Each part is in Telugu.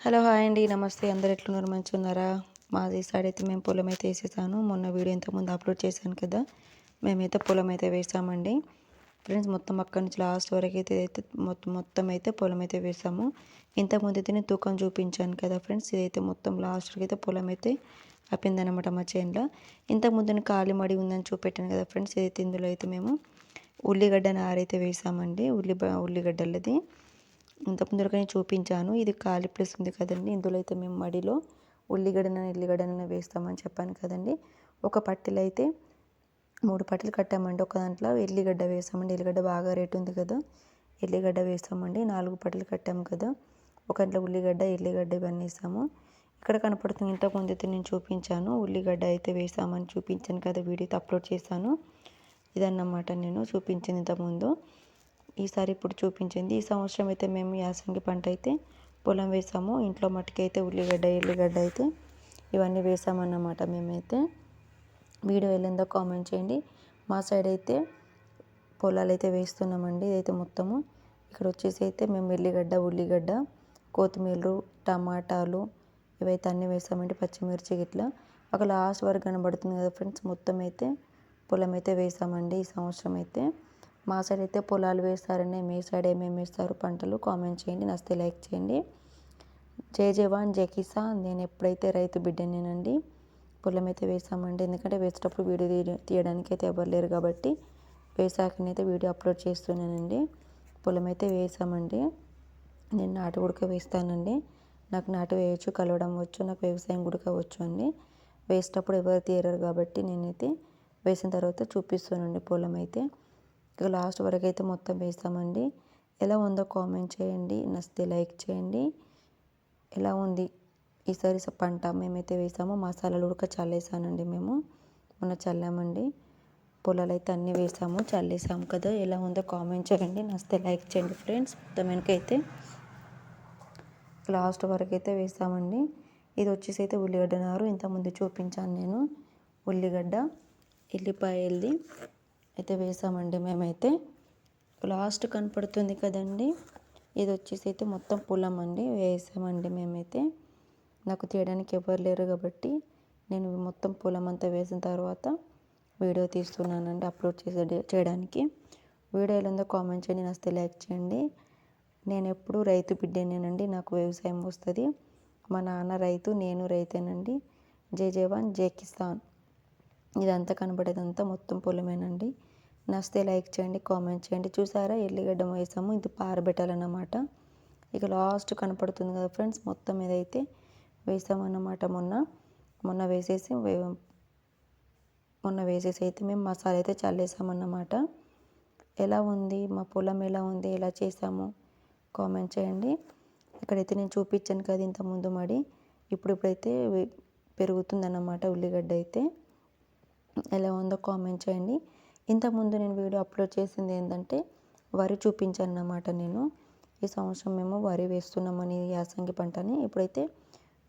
హలో హాయ్ అండి. నమస్తే. అందరు ఎట్లున్నారు? మంచి ఉన్నారా మాది సైడ్ అయితే మేము పొలం అయితే వేసేసాను. మొన్న వీడియో ఇంతకుముందు అప్లోడ్ చేశాను కదా. మేమైతే పొలం అయితే వేసామండి. ఫ్రెండ్స్ మొత్తం అక్కడి నుంచి లాస్ట్ వరకు అయితే అయితే మొత్తం మొత్తం అయితే పొలం అయితే వేసాము. ఇంతకుముందు అయితే నేను తూకం చూపించాను కదా ఫ్రెండ్స్ ఇదైతే మొత్తం లాస్ట్ వరకు అయితే పొలం అయితే అప్పిందనమాట మా చేనులో ఇంతకుముందు నేను ఖాళీ మడి ఉందని చూపెట్టాను కదా ఫ్రెండ్స్ ఇదైతే ఇందులో అయితే మేము ఉల్లిగడ్డ నారైతే వేసామండి. ఉల్లి ఉల్లిగడ్డలది. ఇంతకు కానీ చూపించాను. ఇది ఖాళీ ప్లేస్ ఉంది కదండి. ఇందులో అయితే మేము మడిలో ఉల్లిగడ్డన ఎల్లిగడ్డన వేస్తామని చెప్పాను కదండి. ఒక పట్టిలో అయితే మూడు పట్టీలు కట్టామండి. ఒక దాంట్లో ఎల్లిగడ్డ వేసామండి. ఎల్లిగడ్డ బాగా రేటు ఉంది కదా. ఎల్లిగడ్డ వేస్తామండి. నాలుగు పట్టీలు కట్టాము కదా. ఒక దాంట్లో ఉల్లిగడ్డ ఎల్లిగడ్డ ఇవన్నీ వేసాము. ఇక్కడ కనపడుతుంది. ఇంతకుముందు అయితే నేను చూపించాను. ఉల్లిగడ్డ అయితే వేసామని చూపించాను కదా. వీడియో అప్లోడ్ చేశాను. ఇదన్నమాట నేను చూపించింది ఇంతకుముందు ఈసారి ఇప్పుడు చూపించింది. ఈ సంవత్సరం అయితే మేము యాసంగి పంట అయితే పొలం వేసాము. ఇంట్లో మట్టికైతే ఉల్లిగడ్డ ఎల్లిగడ్డ అయితే ఇవన్నీ వేసామన్నమాట మేమైతే. వీడియో వెళ్ళిందో కామెంట్ చేయండి. మా సైడ్ అయితే పొలాలు అయితే వేస్తున్నామండి. ఇదైతే మొత్తము. ఇక్కడ వచ్చేసి అయితే మేము ఎల్లిగడ్డ ఉల్లిగడ్డ కొత్తిమీర టమాటాలు ఇవైతే అన్నీ వేసామండి. పచ్చిమిర్చి ఇట్లా ఒక లాస్ట్ వరకు కనబడుతుంది కదా ఫ్రెండ్స్. మొత్తం అయితే పొలం అయితే వేసామండి ఈ సంవత్సరం అయితే. మా సైడ్ అయితే పొలాలు వేస్తారని మీ సైడ్ ఏమేమి వేస్తారు పంటలు కామెంట్ చేయండి నస్తే లైక్ చేయండి. జై జవాన్ జై కిసాన్. నేను ఎప్పుడైతే రైతు బిడ్డనేనండి పొలం అయితే వేసామండి ఎందుకంటే వేసేటప్పుడు వీడియో తీయడానికి అయితే ఎవరు లేరు కాబట్టి వేసాకనైతే వీడియో అప్లోడ్ చేస్తున్నానండి. పొలం అయితే వేసామండి. నేను నాటు ఉడక వేస్తానండి. నాకు నాటు వేయచ్చు కలవడం వచ్చు నాకు వ్యవసాయం గుడక వచ్చు అండి. వేసేటప్పుడు ఎవరు తీరరు కాబట్టి నేనైతే వేసిన తర్వాత చూపిస్తానండి పొలం అయితే ఇక లాస్ట్ వరకు అయితే మొత్తం వేస్తామండి. ఎలా ఉందో కామెంట్ చేయండి. నచ్చితే లైక్ చేయండి. ఎలా ఉంది? ఈసారి పంట మేమైతే వేసాము మసాలాలు ఉడక చల్లేసానండి మేము. మొన్న చల్లామండి. పొలాలు అయితే అన్నీ వేసాము చల్లేసాము కదా. ఎలా ఉందో కామెంట్ చేయండి. నచ్చితే లైక్ చేయండి ఫ్రెండ్స్. మొత్తం వెనకైతే లాస్ట్ వరకు అయితే వేసామండి. ఇది వచ్చేసి అయితే ఉల్లిగడ్డ నారు. ఇంతకుముందు చూపించాను నేను. ఉల్లిగడ్డ ఎల్లిపాయలది అయితే వేసామండి మేమైతే. లాస్ట్ కనపడుతుంది కదండి. ఇది వచ్చేసి అయితే మొత్తం పొలం అండి. వేసామండి మేమైతే. నాకు తీయడానికి ఎవరు లేరు కాబట్టి నేను మొత్తం పొలం అంతా వేసిన తర్వాత వీడియో తీస్తున్నానండి అప్లోడ్ చేసే చేయడానికి. వీడియో ఎలా కామెంట్ చేయండి. నస్తే లైక్ చేయండి. నేను ఎప్పుడు రైతు బిడ్డనేనండి. నాకు వ్యవసాయం వస్తుంది. మా నాన్న రైతు నేను రైతేనండి. జై జవాన్ జై కిసాన్. ఇదంతా కనబడేదంతా మొత్తం పొలమేనండి. నచ్చితే లైక్ చేయండి కామెంట్ చేయండి. చూసారా? ఎల్లిగడ్డ వేసాము ఇది పారబెట్టాలన్నమాట. ఇక లాస్ట్ కనపడుతుంది కదా ఫ్రెండ్స్ మొత్తం ఇదైతే వేసామన్నమాట మొన్న. మొన్న వేసేసి మొన్న వేసేసి అయితే మేము మసాలా అయితే చల్లేసామన్నమాట. ఎలా ఉంది? మా పొలం ఎలా ఉంది? ఎలా చేసాము? కామెంట్ చేయండి. ఇక్కడైతే నేను చూపించాను కదా ఇంత ముందు మడి ఇప్పుడు ఇప్పుడైతే పెరుగుతుందన్నమాట ఉల్లిగడ్డ అయితే. ఎలా ఉందో కామెంట్ చేయండి. ఇంతకుముందు నేను వీడియో అప్లోడ్ చేసింది ఏంటంటే వరి చూపించాను అన్నమాట నేను. ఈ సంవత్సరం మేము వరి వేస్తున్నామని యాసంగి పంటని ఇప్పుడైతే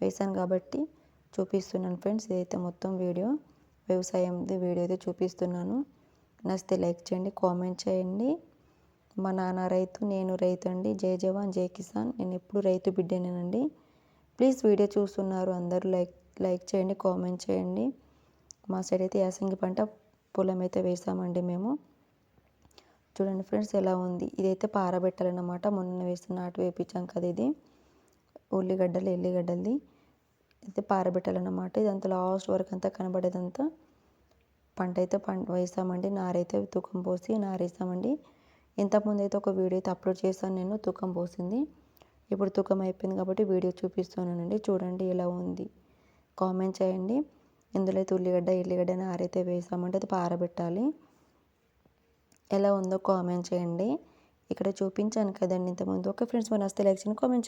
వేసాను కాబట్టి చూపిస్తున్నాను ఫ్రెండ్స్. ఇదైతే మొత్తం వీడియో వ్యవసాయంది వీడియో అయితే చూపిస్తున్నాను. నచ్చితే లైక్ చేయండి కామెంట్ చేయండి. మా నాన్న రైతు నేను రైతు అండి. జై జవాన్ జై కిసాన్. నేను ఎప్పుడు రైతు బిడ్డనేనండి. ప్లీజ్ వీడియో చూస్తున్నారు అందరూ లైక్ లైక్ చేయండి కామెంట్ చేయండి. మా సైడ్ అయితే యాసంగి పంట పొలం అయితే వేసామండి మేము. చూడండి ఫ్రెండ్స్ ఎలా ఉంది. ఇదైతే పారబెట్టాలన్నమాట. మొన్న వేసిన నాటు వేపించాం కదా ఇది. ఉల్లిగడ్డలు ఎల్లిగడ్డలది. అయితే పారబెట్టాలన్నమాట. ఇదంతా లాస్ట్ వరకు అంతా కనబడేదంతా పంట అయితే పంట వేసామండి నారైతే తూకం పోసి నారేసామండి ఇంతకుముందు అయితే ఒక వీడియో అయితే అప్లోడ్ చేశాను నేను. తూకం పోసింది. ఇప్పుడు తూకం అయిపోయింది కాబట్టి వీడియో చూపిస్తున్నానండి. చూడండి ఎలా ఉంది. కామెంట్ చేయండి. ఇందులో అయితే ఉల్లిగడ్డ ఎల్లిగడ్డ ఆరైతే వేసామంటే అది పారబెట్టాలి. ఎలా ఉందో కామెంట్ చేయండి. ఇక్కడ చూపించాను కదండి ఇంతకుముందు. ఓకే ఫ్రెండ్స్ మన వస్తే లైక్ చేయండి కామెంట్